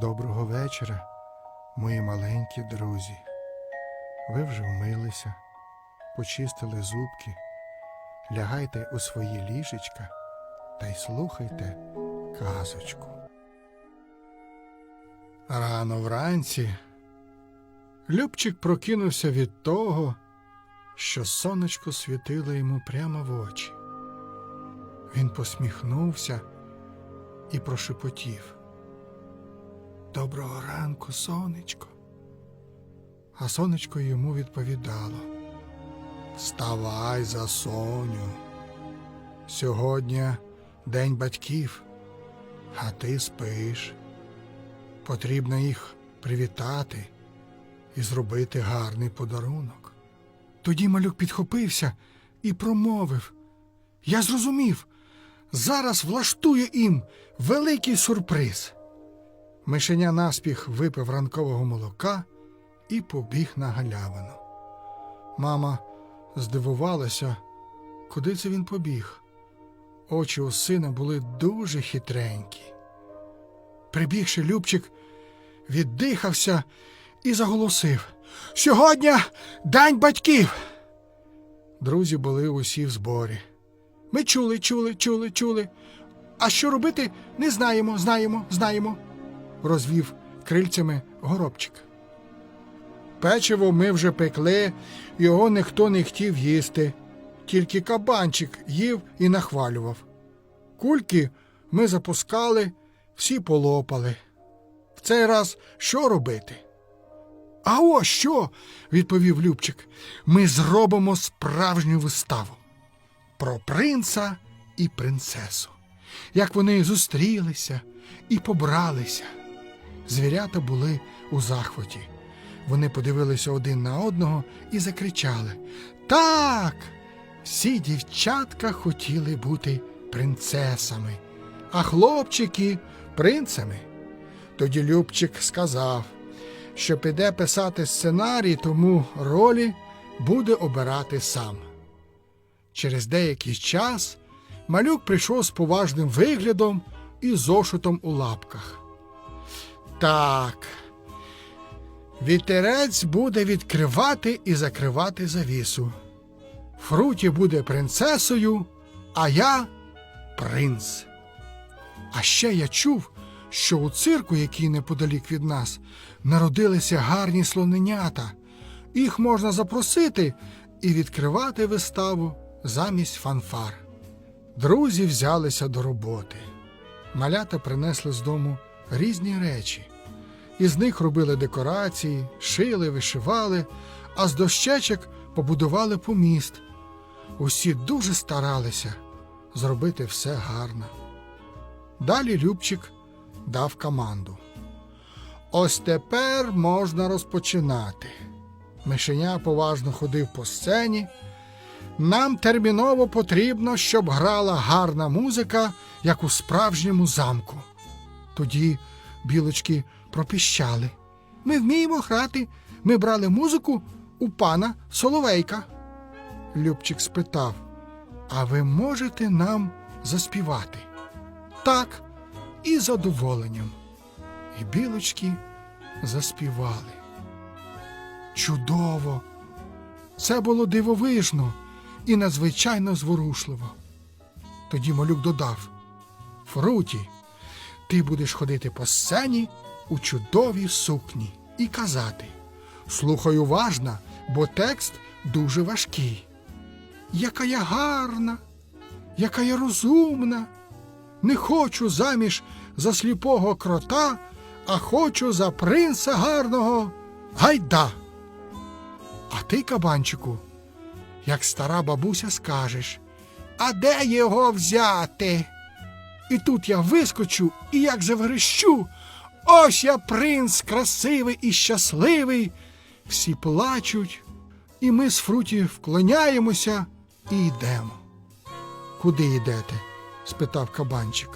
Доброго вечора, мої маленькі друзі. Ви вже вмилися, почистили зубки, лягайте у свої ліжечка та й слухайте казочку. Рано вранці Любчик прокинувся від того, що сонечко світило йому прямо в очі. Він посміхнувся і прошепотів. Доброго ранку, сонечко. А сонечко йому відповідало. Вставай за соню. Сьогодні день батьків, а ти спиш. Потрібно їх привітати і зробити гарний подарунок. Тоді малюк підхопився і промовив. Я зрозумів, зараз влаштую їм великий сюрприз. Мишеня наспіх випив ранкового молока і побіг на галявину. Мама здивувалася, куди це він побіг. Очі у сина були дуже хитренькі. Прибігши, Любчик віддихався і заголосив Сьогодні день батьків. Друзі були усі в зборі. Ми чули, чули, чули, чули. А що робити, не знаємо, знаємо, знаємо розвів крильцями горобчик. Печиво ми вже пекли, його ніхто не хотів їсти, тільки кабанчик їв і нахвалював. Кульки ми запускали, всі полопали. В цей раз що робити? А ось що, відповів Любчик, ми зробимо справжню виставу про принца і принцесу, як вони зустрілися і побралися. Звірята були у захваті. Вони подивилися один на одного і закричали Так. Всі дівчатка хотіли бути принцесами, а хлопчики принцами. Тоді Любчик сказав, що піде писати сценарій, тому ролі буде обирати сам. Через деякий час малюк прийшов з поважним виглядом і зошитом у лапках. Так. Вітерець буде відкривати і закривати завісу. Фруті буде принцесою, а я принц. А ще я чув, що у цирку, який неподалік від нас, народилися гарні слоненята. Їх можна запросити і відкривати виставу замість фанфар. Друзі взялися до роботи. Малята принесли з дому різні речі. Із них робили декорації, шили, вишивали, а з дощечок побудували поміст. Усі дуже старалися зробити все гарно. Далі Любчик дав команду. Ось тепер можна розпочинати. Мишеня поважно ходив по сцені. Нам терміново потрібно, щоб грала гарна музика, як у справжньому замку. Тоді білочки пропіщали. Ми вміємо грати. Ми брали музику у пана Соловейка. Любчик спитав, а ви можете нам заспівати? Так, і задоволенням. І білочки заспівали. Чудово! Це було дивовижно і надзвичайно зворушливо. Тоді малюк додав Фруті, ти будеш ходити по сцені у чудовій сукні і казати Слухай уважно, бо текст дуже важкий. Яка я гарна, яка я розумна. Не хочу заміж за сліпого крота, а хочу за принца гарного гайда. А ти, кабанчику, як стара бабуся, скажеш А де його взяти? І тут я вискочу і як заверещу. Ось я принц красивий і щасливий. Всі плачуть, і ми з Фруті вклоняємося і йдемо. Куди йдете? спитав кабанчик.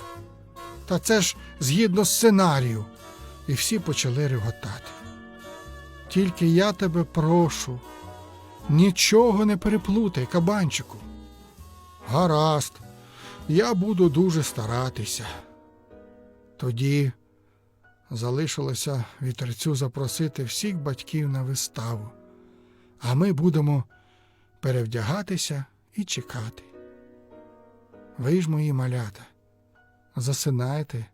Та це ж згідно сценарію. І всі почали реготати. Тільки я тебе прошу, нічого не переплутай, кабанчику. Гаразд, я буду дуже старатися. Тоді Залишилося вітерцю запросити всіх батьків на виставу, а ми будемо перевдягатися і чекати. Ви ж мої малята, засинайте.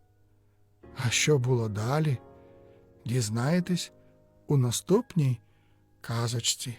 А що було далі? Дізнаєтесь у наступній казочці.